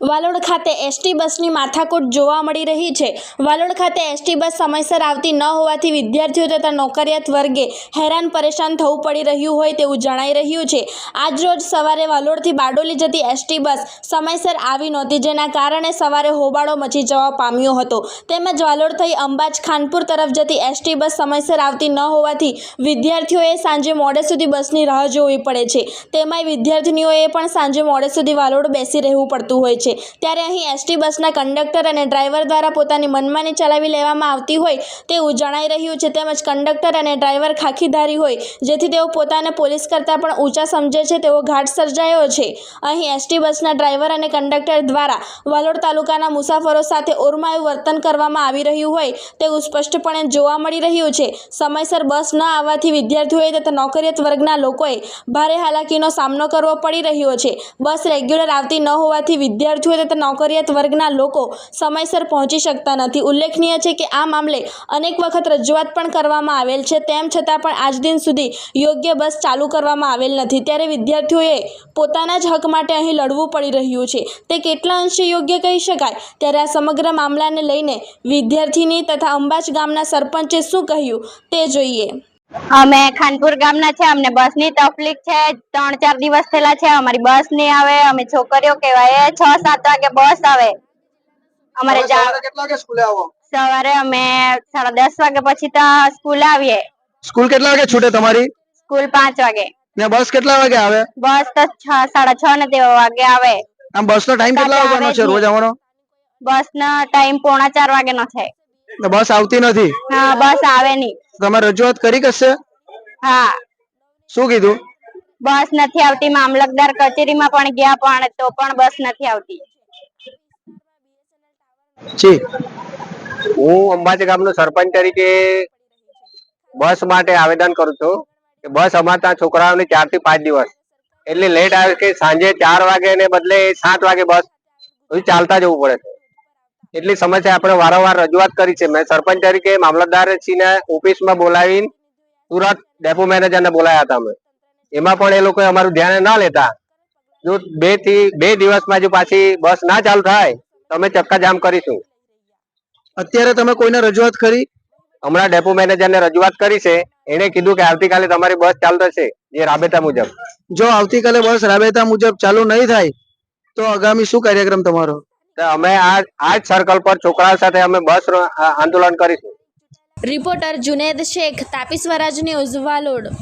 વાલોડ ખાતે એસટી બસની માથાકૂટ જોવા મળી રહી છે. વાલોડ ખાતે એસટી બસ સમયસર આવતી ન હોવાથી વિદ્યાર્થીઓ તથા નોકરિયાત વર્ગે હેરાન પરેશાન થવું પડી રહ્યું હોય તેવું જણાઈ રહ્યું છે. આજરોજ સવારે વાલોડથી બારડોલી જતી એસટી બસ સમયસર આવી નહોતી, જેના કારણે સવારે હોબાળો મચી જવા પામ્યો હતો. તેમજ વાલોડ થઈ અંબાજ ખાનપુર તરફ જતી એસટી બસ સમયસર આવતી ન હોવાથી વિદ્યાર્થીઓએ સાંજે મોડે સુધી બસની રાહ જોવી પડે છે. તેમાંય વિદ્યાર્થીનીઓએ પણ સાંજે મોડે સુધી વાલોડ બેસી રહેવું પડતું હોય છે. ત્યારે અહીં એસટી બસના કંડક્ટર અને ડ્રાઈવર દ્વારા પોતાની મનમાની ચલાવી લેવામાં આવતી હોય તેવું જણાઈ રહ્યું છે. તેમજ કંડક્ટર અને ડ્રાઈવર ખાખીધારી હોય, જેથી તેઓ પોતાને પોલીસ કરતાં પણ ઊંચા સમજે છે. તેવો ઘાટ સર્જાયો છે. અહીં એસટી બસના ડ્રાઈવર અને કંડક્ટર દ્વારા વાલોડ તાલુકાના મુસાફરો સાથે ઓરમાયું વર્તન કરવામાં આવી રહ્યું હોય તેવું સ્પષ્ટપણે જોવા મળી રહ્યું છે. સમયસર બસ ન આવવાથી વિદ્યાર્થીઓએ તથા નોકરિયાત વર્ગના લોકોએ ભારે હાલાકીનો સામનો કરવો પડી રહ્યો છે. બસ રેગ્યુલર આવતી ન હોવાથી વિદ્યાર્થીઓ તથા નોકરિયાત વર્ગના લોકો સમયસર પહોંચી શકતા નથી. ઉલ્લેખનીય છે કે આ મામલે અનેક વખત રજૂઆત પણ કરવામાં આવેલ છે. તેમ છતાં પણ આજ દિન સુધી યોગ્ય બસ ચાલુ કરવામાં આવેલ નથી. ત્યારે વિદ્યાર્થીઓએ પોતાના જ હક માટે અહીં લડવું પડી રહ્યું છે. તે કેટલા અંશે યોગ્ય કહી શકાય? ત્યારે આ સમગ્ર મામલાને લઈને વિદ્યાર્થીની તથા અંબાજ ગામના સરપંચે શું કહ્યું તે જોઈએ. અમે ખાનપુર ગામના છે અમને બસની તકલીફ છે ત્રણ ચાર દિવસ થયેલા છે અમારી બસ નહીં આવે અમે છોકરીઓ કહેવાય છ સાત વાગે બસ આવે. અમારે સવારે અમે સાડા દસ વાગે પછી તો સ્કૂલ આવીએ. સ્કૂલ કેટલા વાગે છૂટે તમારી? સ્કૂલ પાંચ વાગે. ને બસ કેટલા વાગે આવે? બસ તો છ સાડા છ ને તેવા વાગે આવે. આમ બસ નો ટાઈમ કેટલા વાગ્યાનો છે રોજ આવવાનો? બસ નો ટાઈમ પોણા ચાર વાગે નો છે બસ આવતી નથી? હા બસ આવે નહીં. તમે રજૂઆત કરી કશે? હા. શું કીધું? બસ નથી આવતી મામલતદાર કચેરીમાં પણ ગયા પણ તો પણ બસ નથી આવતી. જી. હું અંબાજી ગામનો સરપંચ તરીકે બસ માટે આવેદન કરું છું કે બસ અમારા ત્યાં છોકરાઓની ચારથી પાંચ દિવસ. એટલે લેટ આવે કે સાંજે ચાર વાગે ને બદલે સાત વાગે બસ. ચાલતા જવું પડે એટલી સમસ્યા આપણે વારંવાર રજૂઆત કરી છે. મેં સરપંચ તરીકે મામલતદાર છીને ઓફિસમાં બોલાવીને તુરત ડેપો મેનેજરને બોલાયા હતા અમે. એમાં પણ એ લોકોએ અમારું ધ્યાન ના લેતા. જો બેથી બે દિવસમાં જો પાછી બસ ના ચાલુ થાય તો અમે ચક્કાજામ કરીશું. અત્યારે તમે કોઈને રજૂઆત કરી? હમણાં ડેપો મેનેજરને રજૂઆત કરી છે. એને કીધું કે આવતીકાલે તમારી બસ ચાલુ થશે જે રાબેતા મુજબ. જો આવતીકાલે બસ રાબેતા મુજબ ચાલુ નહીં થાય તો આગામી શું કાર્યક્રમ તમારો? અમે આ આ જ સર્કલ પર છોકરાઓ સાથે અમે બસ આંદોલન કરીશું. Reporter Juned Shaikh, Tapi Swaraj news Valod